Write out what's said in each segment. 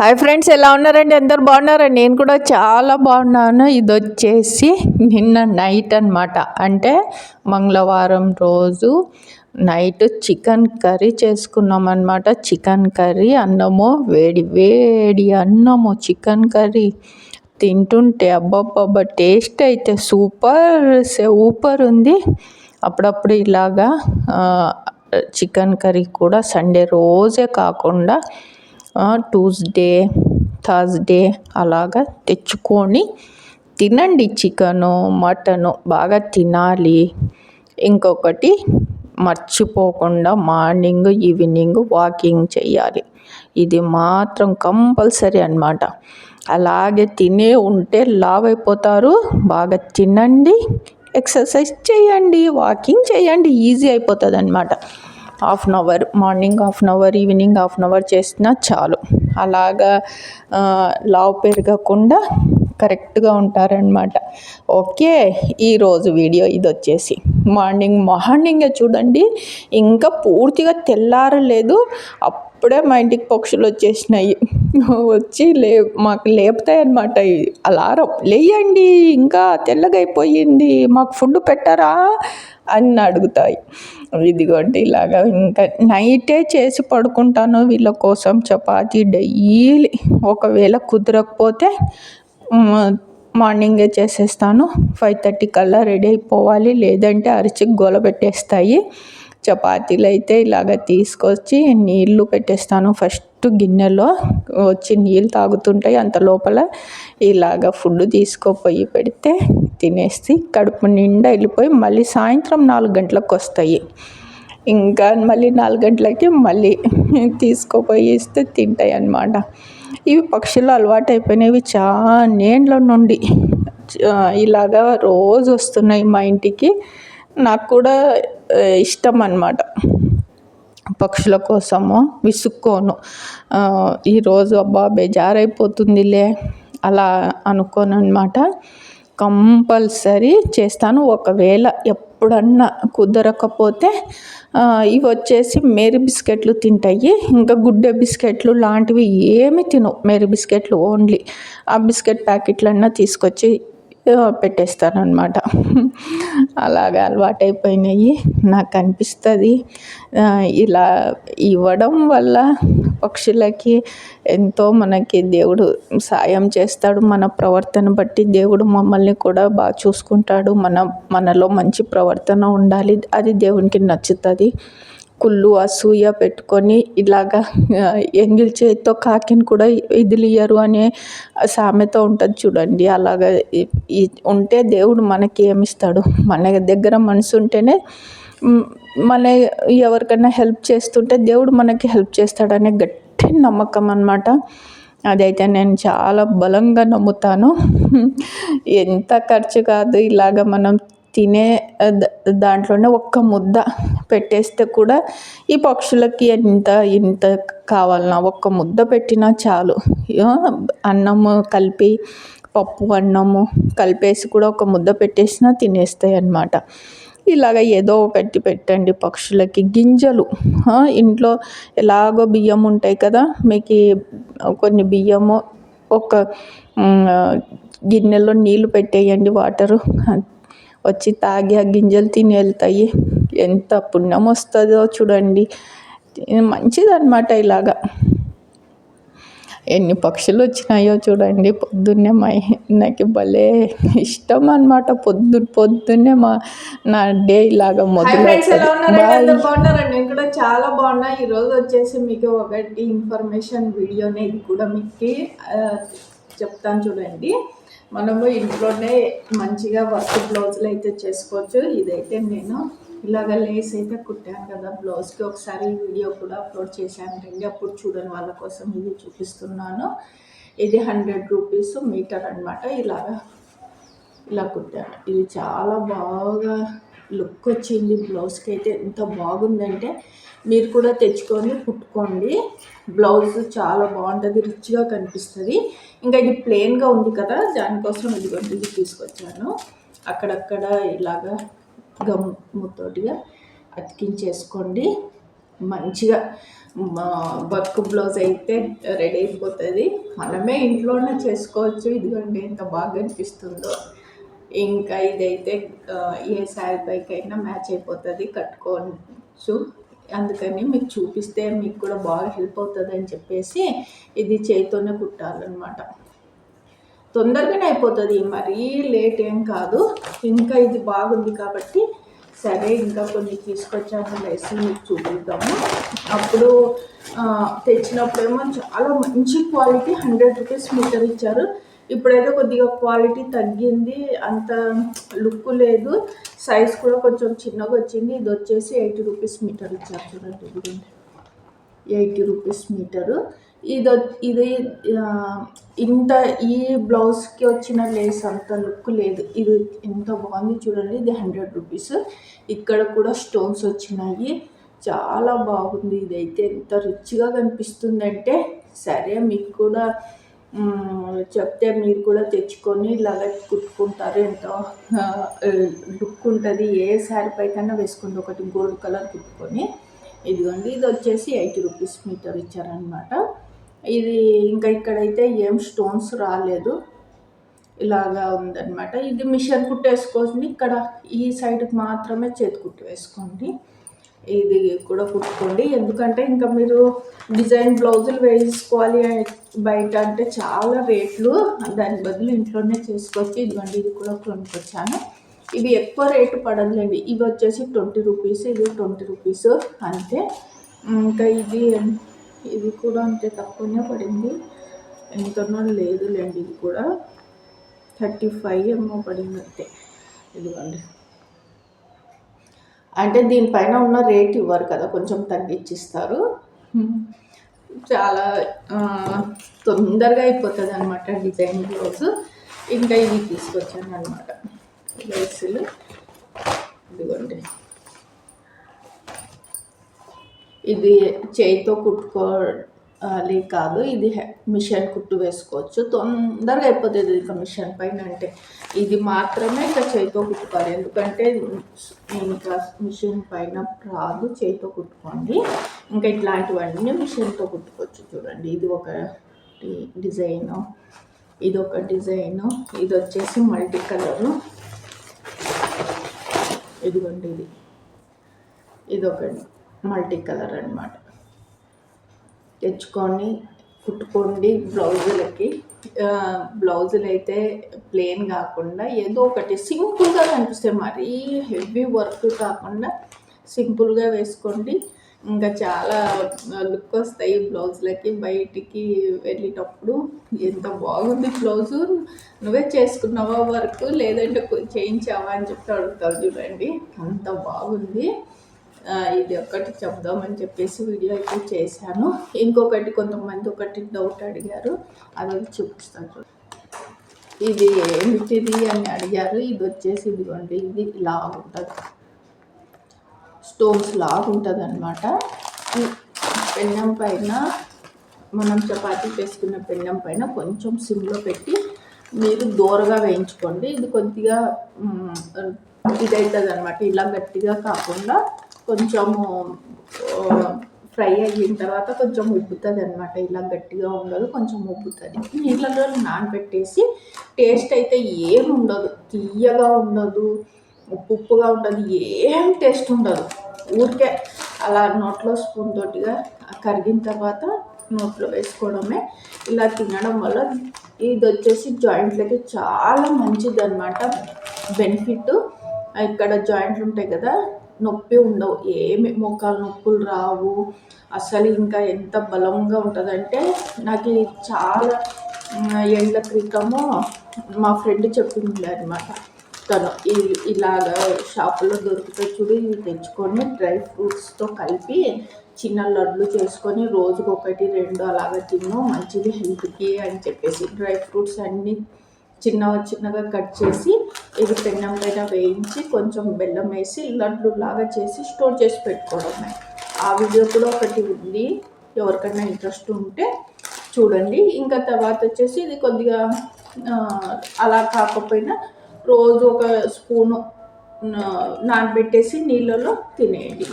Hi friends ఎలా ఉన్నారండి? అందరు బాగున్నారండి నేను కూడా చాలా బాగున్నాను. ఇది వచ్చేసి నిన్న నైట్ అనమాట అంటే మంగళవారం రోజు నైట్ చికెన్ కర్రీ చేసుకున్నాం అనమాట చికెన్ కర్రీ అన్నము వేడి వేడి అన్నము చికెన్ కర్రీ. తింటుంటే అబ్బబ్బబ్బ టేస్ట్ అయితే సూపర్ సూపర్ ఉంది. అప్పుడప్పుడు ఇలాగా చికెన్ కర్రీ కూడా సండే రోజే కాకుండా ట్యూస్డే థర్స్డే అలాగా తెచ్చుకొని తినండి చికెను మటను బాగా తినాలి. ఇంకొకటి మర్చిపోకుండా మార్నింగ్ ఈవినింగ్ వాకింగ్ చేయాలి. ఇది మాత్రం కంపల్సరీ అనమాట అలాగే తినే ఉంటే లావ్ అయిపోతారు. బాగా తినండి. ఎక్సర్సైజ్ చేయండి. వాకింగ్ చేయండి. ఈజీ అయిపోతుంది అనమాట half an hour morning half an hour evening half an hour చేసినా చాలు. అలాగా లావు పెరగకుండా కరెక్ట్గా ఉంటారనమాట ఓకే ఈరోజు వీడియో ఇది వచ్చేసి. మార్నింగ్ మార్నింగే చూడండి ఇంకా పూర్తిగా తెల్లారలేదు. అప్పుడే మా ఇంటికి పక్షులు వచ్చేసినాయి. వచ్చి లే మాకు లేపుతాయి అనమాట అలారం. లేయండి ఇంకా తెల్లగా అయిపోయింది మాకు ఫుడ్ పెట్టరా? అని అడుగుతాయి. ఇదిగోండి ఇలాగా ఇంకా నైటే చేసి పడుకుంటాను వీళ్ళ కోసం చపాతీ డైలీ. ఒకవేళ కుదరకపోతే మార్నింగే చేసేస్తాను. ఫైవ్ థర్టీ కల్లా రెడీ అయిపోవాలి. లేదంటే అరిచి గోల పెట్టేస్తాయి. చపాతీలు అయితే ఇలాగ తీసుకొచ్చి నీళ్ళు పెట్టేస్తాను ఫస్ట్. గిన్నెలో వచ్చి నీళ్ళు తాగుతుంటాయి. అంత లోపల ఇలాగ ఫుడ్ తీసుకోపోయి పెడితే తినేసి కడుపు నిండా వెళ్ళిపోయి మళ్ళీ సాయంత్రం నాలుగు గంటలకు వస్తాయి. ఇంకా మళ్ళీ నాలుగు గంటలకి మళ్ళీ తీసుకుపోయి ఇస్తే తింటాయి అన్నమాట. ఇవి పక్షులు అలవాటు అయిపోయినవి చాలా నేండ్ల నుండి ఇలాగా రోజు వస్తున్నాయి మా ఇంటికి. నాకు కూడా ఇష్టం అనమాట పక్షుల కోసము విసుక్కోను. ఈరోజు అబ్బా బేజారైపోతుందిలే అలా అనుకోను అనమాట కంపల్సరీ చేస్తాను. ఒకవేళ ఎప్పుడన్నా కుదరకపోతే ఇవి వచ్చేసి మేరీ బిస్కెట్లు తింటాయి. ఇంకా గుడ్డే బిస్కెట్లు లాంటివి ఏమి తినవు. మేరీ బిస్కెట్లు ఓన్లీ. ఆ బిస్కెట్ ప్యాకెట్లన్నా తీసుకొచ్చి పెట్టేస్తానమాట అలాగా అలవాటైపోయినాయి. నాకు అనిపిస్తుంది ఇలా ఇవ్వడం వల్ల పక్షులకి ఎంతో మనకి దేవుడు సాయం చేస్తాడు. మన ప్రవర్తన బట్టి దేవుడు మమ్మల్ని కూడా బాగా చూసుకుంటాడు. మన మనలో మంచి ప్రవర్తన ఉండాలి. అది దేవునికి నచ్చుతుంది. కుళ్ళు అసూయ పెట్టుకొని ఇలాగా ఎంగిల్ చేతితో కాకిని కూడా ఇదిలియరు అనే సామెత ఉంటుంది చూడండి. అలాగా ఉంటే దేవుడు మనకి ఏమిస్తాడు? మన దగ్గర మనసు ఉంటేనే మన ఎవరికైనా హెల్ప్ చేస్తుంటే దేవుడు మనకి హెల్ప్ చేస్తాడనే గట్టి నమ్మకం అనమాట అదైతే నేను చాలా బలంగా నమ్ముతాను. ఎంత ఖర్చు కాదు ఇలాగ మనం తినే దాంట్లోనే ఒక్క ముద్ద పెట్టేస్తే కూడా ఈ పక్షులకి ఎంత ఇంత కావాలన్నా ఒక్క ముద్ద పెట్టినా చాలు. అన్నము కలిపి పప్పు అన్నము కలిపేసి కూడా ఒక ముద్ద పెట్టేసినా తినేస్తాయి అన్నమాట. ఇలాగ ఏదో ఒకటి పెట్టండి పక్షులకి. గింజలు ఇంట్లో ఎలాగో బియ్యం ఉంటాయి కదా మీకు కొన్ని బియ్యము ఒక గిన్నెలో నీళ్ళు పెట్టేయండి వాటరు. వచ్చి తాగి ఆ గింజలు తిని వెళ్తాయి. ఎంత పుణ్యం వస్తుందో చూడండి. మంచిదన్నమాట ఇలాగా. ఎన్ని పక్షులు వచ్చినాయో చూడండి. పొద్దున్నే మా నాకు భలే ఇష్టం అనమాట పొద్దు పొద్దున్నే మా నా డే ఇలాగా మొదలు నేను కూడా చాలా బాగున్నా. ఈరోజు వచ్చేసి మీకు ఒకటి ఇన్ఫర్మేషన్ వీడియోనే ఇది కూడా మీకు చెప్తాను చూడండి. మనము ఇంట్లోనే మంచిగా వర్క్ బ్లౌజులు అయితే చేసుకోవచ్చు. ఇదైతే నేను ఇలాగ లేస్ అయితే కుట్టాను కదా బ్లౌజ్కి ఒకసారి వీడియో కూడా అప్లోడ్ చేశాను రండి. అప్పుడు చూడని వాళ్ళ కోసం ఇది చూపిస్తున్నాను. ఇది హండ్రెడ్ రూపీస్ మీటర్ అనమాట ఇలాగా ఇలా కుట్టాను. ఇది చాలా బాగా లుక్ వచ్చింది బ్లౌజ్కి అయితే ఎంత బాగుందంటే మీరు కూడా తెచ్చుకొని కుట్టుకోండి. బ్లౌజ్ చాలా బాగుంటుంది రిచ్గా కనిపిస్తుంది. ఇంకా ఇది ప్లెయిన్గా ఉంది కదా దానికోసం ఇదిగోండి ఇది తీసుకొచ్చాను. అక్కడక్కడ ఇలాగా గమ్ముతోటిగా అతికించేసుకోండి. మంచిగా వర్క్ బ్లౌజ్ అయితే రెడీ అయిపోతుంది. మనమే ఇంట్లోనే చేసుకోవచ్చు. ఇదిగోండి ఎంత బాగా అనిపిస్తుందో. ఇంకా ఇదైతే ఏ శారీ పైకైనా మ్యాచ్ అయిపోతుంది కట్టుకోవచ్చు. అందుకని మీకు చూపిస్తే మీకు కూడా బాగా హెల్ప్ అవుతుంది అని చెప్పేసి ఇది చేతితోనే కుట్టాలన్నమాట. తొందరగానే అయిపోతుంది మరీ లేట్ ఏం కాదు. ఇంకా ఇది బాగుంది కాబట్టి సరే ఇంకా కొన్ని తీసుకొచ్చాను లెస్ మీకు చూపిద్దాము. అప్పుడు తెచ్చినప్పుడేమో చాలా మంచి క్వాలిటీ హండ్రెడ్ రూపీస్ మీటర్ ఇచ్చారు. ఇప్పుడైతే కొద్దిగా క్వాలిటీ తగ్గింది. అంత లుక్ లేదు. సైజ్ కూడా కొంచెం చిన్నగా వచ్చింది. ఇది వచ్చేసి ఎయిటీ రూపీస్ మీటర్ ఇచ్చారు చూడండి ఇది ఎయిటీ రూపీస్ మీటరు. ఇది ఇది ఇంత ఈ బ్లౌజ్కి వచ్చిన లేస్ అంత లుక్ లేదు. ఇది ఎంత బాగుంది చూడండి. ఇది హండ్రెడ్ రూపీస్ ఇక్కడ కూడా స్టోన్స్ వచ్చినాయి. చాలా బాగుంది. ఇదైతే ఎంత రిచ్గా కనిపిస్తుందంటే సరే మీకు కూడా చెప్తే మీరు కూడా తెచ్చుకొని ఇలాగ కుట్టుకుంటారు ఎంతో లుక్ ఉంటుంది. ఏ శారీ పైకన్నా వేసుకుంటే ఒకటి గోల్డ్ కలర్ కుట్టుకొని. ఇదిగోండి ఇది వచ్చేసి ఎయిటీ రూపీస్ మీటర్ ఇచ్చారనమాట ఇది ఇంకా ఇక్కడైతే ఏం స్టోన్స్ రాలేదు. ఇలాగా ఉందన్నమాట. ఇది మిషన్ కుట్టేసుకోండి. ఇక్కడ ఈ సైడ్కి మాత్రమే చేతి కుట్టు వేసుకోండి. ఇది కూడా కుట్టుకోండి. ఎందుకంటే ఇంకా మీరు డిజైన్ బ్లౌజులు వేసుకోవాలి బయట అంటే చాలా రేట్లు. దాని బదులు ఇంట్లోనే చేసుకోవచ్చు ఇదిగోండి ఇది కూడా కొనుక్కొచ్చాను. ఇవి ఎక్కువ రేటు పడదులేండి ఇవి వచ్చేసి ట్వంటీ రూపీస్ ఇది ట్వంటీ రూపీస్ అంతే. ఇంకా ఇది ఇది కూడా అంతే తక్కువనే పడింది. ఎంతనో లేదులేండి ఇది కూడా థర్టీ ఫైవ్ ఏమో పడింది అంతే. ఇదిగోండి. అంటే దీనిపైన ఉన్న రేట్ ఇవ్వరు కదా కొంచెం తగ్గించిస్తారు. చాలా తొందరగా అయిపోతుంది అనమాట డిజైన్ బ్లౌజ్. ఇంకా ఇది తీసుకొచ్చాను అనమాట లేసులు. ఇదిగోండి. ఇది చేయితో కుట్టుకో లీక్ కాదు. ఇది మిషన్ కుట్టు వేసుకోవచ్చు. తొందరగా అయిపోతుంది ఇంకా మిషన్ పైన అంటే. ఇది మాత్రమే ఇంకా చేతితో కుట్టుకోవాలి. ఎందుకంటే ఇంకా మిషన్ పైన రాదు. చేతితో కుట్టుకోండి. ఇంకా ఇట్లాంటివన్నీ మిషన్తో కుట్టుకోవచ్చు చూడండి. ఇది ఒక డిజైను. ఇది ఒక డిజైను. ఇది వచ్చేసి మల్టీ కలరు. ఇదిగోండి ఇది. ఇది ఒక మల్టీ కలర్ అనమాట తెచ్చుకొని కుట్టుకోండి బ్లౌజులకి. బ్లౌజులు అయితే ప్లెయిన్ కాకుండా ఏదో ఒకటి సింపుల్గా కనిపిస్తాయి. మరీ హెవీ వర్క్ కాకుండా సింపుల్గా వేసుకోండి. ఇంకా చాలా లుక్ వస్తాయి బ్లౌజ్లకి. బయటికి వెళ్ళేటప్పుడు ఎంత బాగుంది బ్లౌజు. నువ్వే చేసుకున్నావా వర్క్? లేదంటే చేయించావా అని చెప్పి అడుగుతావు చూడండి. అంత బాగుంది. ఇది ఒకటి చెప్దామని చెప్పేసి వీడియో అయితే చేశాను. ఇంకొకటి కొంతమంది ఒకటి డౌట్ అడిగారు. అది చూపిస్తాను ఇది ఏమిటిది అని అడిగారు. ఇది వచ్చేసి ఇదిగోండి ఇది ఇలా ఉంటుంది. స్టోన్స్ లాగా ఉంటుంది అనమాట పెన్నం పైన మనం చపాతీ చేసుకున్న పెన్నం పైన కొంచెం సిమ్లో పెట్టి మీరు దూరగా వేయించుకోండి. ఇది కొద్దిగా ఇది అవుతుంది అనమాట ఇలా గట్టిగా కాకుండా కొంచెము ఫ్రై అయిన తర్వాత కొంచెం ఉబ్బుతుంది అనమాట ఇలా గట్టిగా ఉండదు కొంచెం ఉబ్బుతుంది. నీళ్ళలో నానబెట్టేసి టేస్ట్ అయితే ఏం ఉండదు. తీయగా ఉండదు ఉప్పు ఉప్పుగా ఉండదు ఏం టేస్ట్ ఉండదు. ఊరికే అలా నోట్లో స్పూన్ తోటిగా కరిగిన తర్వాత నోట్లో వేసుకోవడమే. ఇలా తినడం వల్ల ఇది వచ్చేసి జాయింట్లకి చాలా మంచిది అనమాట బెనిఫిట్. ఇక్కడ జాయింట్లు ఉంటాయి కదా నొప్పి ఉండవు ఏమి మోకాలు నొప్పులు రావు. అసలు ఇంకా ఎంత బలంగా ఉంటుందంటే నాకు చాలా ఏళ్ళ క్రితము మా ఫ్రెండ్ చెప్పింది అనమాట తను ఇలాగ షాపులో దొరుకుతాయి చూడు ఇవి తెచ్చుకొని డ్రై ఫ్రూట్స్తో కలిపి చిన్న లడ్లు చేసుకొని రోజుకొకటి రెండు అలాగ తిను మంచిది హెల్త్కి అని చెప్పేసి డ్రై ఫ్రూట్స్ అన్నీ చిన్నగా చిన్నగా కట్ చేసి ఇది పెన్నం పైన వేయించి కొంచెం బెల్లం వేసి లడ్లు లాగా చేసి స్టోర్ చేసి పెట్టుకోవడమే ఆ వీడియో కూడా ఒకటి ఉంది. ఎవరికైనా ఇంట్రెస్ట్ ఉంటే చూడండి. ఇంకా తర్వాత వచ్చేసి ఇది కొద్దిగా అలా కాకపోయినా రోజు ఒక స్పూను నానబెట్టేసి నీళ్ళలో తినేయండి.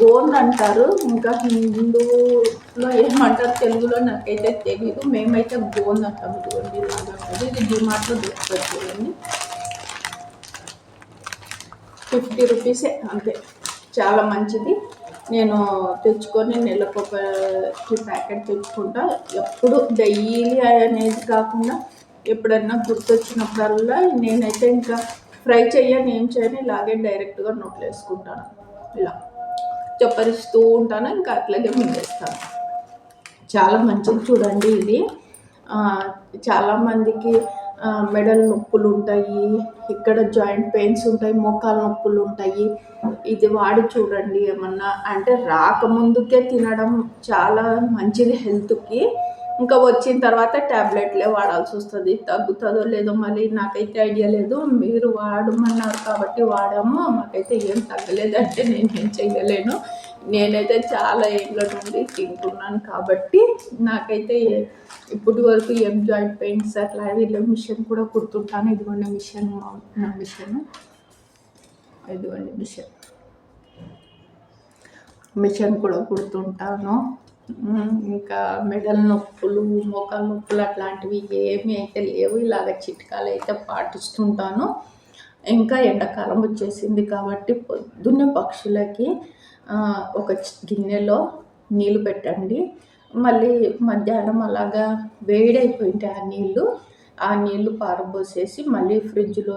గోండ్ అంటారు. ఇంకా హిందూలో ఏమంటారు? తెలుగులో నాకైతే తెలియదు మేమైతే గోండ్ అంటాం. ఇదిగోండి ఇలాగా ఉంటుంది. ఇది డిమార్ట్లో దొరుకుతుంది చూడండి. ఫిఫ్టీ రూపీసే అంతే. చాలా మంచిది. నేను తెచ్చుకొని నెలకు ఒక ప్యాకెట్ తెచ్చుకుంటా. ఎప్పుడు డైలీ అనేది కాకుండా ఎప్పుడన్నా గుర్తొచ్చినప్పుడల్లా నేనైతే ఇంకా ఫ్రై చేయని ఏం చేయని ఇలాగే డైరెక్ట్గా నోట్లేసుకుంటాను ఇలా. చప్పరిస్తూ ఉంటాను ఇంకా అట్లాగే మింగేస్తాను. చాలా మంచిది చూడండి ఇది. చాలామందికి మెడల్ నొప్పులు ఉంటాయి ఇక్కడ జాయింట్ పెయిన్స్ ఉంటాయి మోకాల నొప్పులు ఉంటాయి. ఇది వాడి చూడండి ఏమన్నా. అంటే రాకముందుకే తినడం చాలా మంచిది హెల్త్కి. ఇంకా వచ్చిన తర్వాత ట్యాబ్లెట్లే వాడాల్సి వస్తుంది. తగ్గుతుందో లేదో మళ్ళీ నాకైతే ఐడియా లేదు. మీరు వాడమన్నారు కాబట్టి వాడాము. మాకైతే ఏం తగ్గలేదంటే నేను ఏం చేయలేను నేనైతే చాలా ఏళ్ళ నుండి తింటున్నాను కాబట్టి నాకైతే ఇప్పటి వరకు ఏం జాయింట్ పెయిన్స్ అట్లా వీళ్ళ మిషన్ కూడా కుడుతుంటాను ఇదిగోండి మిషన్ నా మిషన్. ఇదిగోండి మిషన్. మిషన్ కూడా కుడుతుంటాను ఇంకా మెడల నొప్పులు మొఖం నొప్పులు అట్లాంటివి ఏమీ అయితే లేవు. ఇలాగ చిట్కాలు అయితే పాటిస్తుంటాను. ఇంకా ఎండాకాలం వచ్చేసింది కాబట్టి పొద్దున్నే పక్షులకి ఒక గిన్నెలో నీళ్ళు పెట్టండి. మళ్ళీ మధ్యాహ్నం అలాగా వేడైపోయింటాయి ఆ నీళ్ళు. ఆ నీళ్ళు పారబోసేసి మళ్ళీ ఫ్రిడ్జ్లో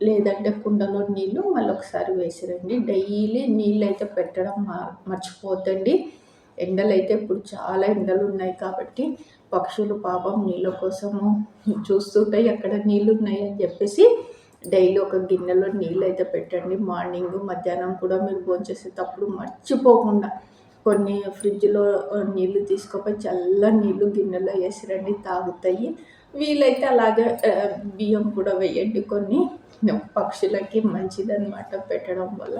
లేదంటే కుండలో నీళ్ళు మళ్ళీ ఒకసారి వేసిరండి. డైలీ నీళ్ళు అయితే పెట్టడం మర్చిపోతండి ఎండలు అయితే ఇప్పుడు చాలా ఎండలు ఉన్నాయి కాబట్టి పక్షులు పాపం నీళ్ళ కోసము చూస్తుంటాయి. అక్కడ నీళ్ళు ఉన్నాయి అని చెప్పేసి డైలీ ఒక గిన్నెలో నీళ్ళు అయితే పెట్టండి. మార్నింగ్ మధ్యాహ్నం కూడా మీరు భోంచేసేటప్పుడు మర్చిపోకుండా కొన్ని ఫ్రిడ్జ్లో నీళ్ళు తీసుకుపోయి చల్ల నీళ్ళు గిన్నెలో వేసిరండి తాగుతాయి. వీలైతే అలాగే బియ్యం కూడా వేయండి. కొన్ని పక్షులకి మంచిదన్నమాట పెట్టడం వల్ల.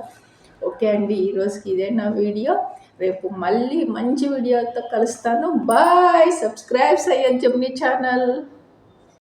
ఓకే అండి ఈరోజుకి ఇదే నా వీడియో. రేపు మళ్ళీ మంచి వీడియోతో కలుస్తాను. Bye subscribe Syed Jamni channel.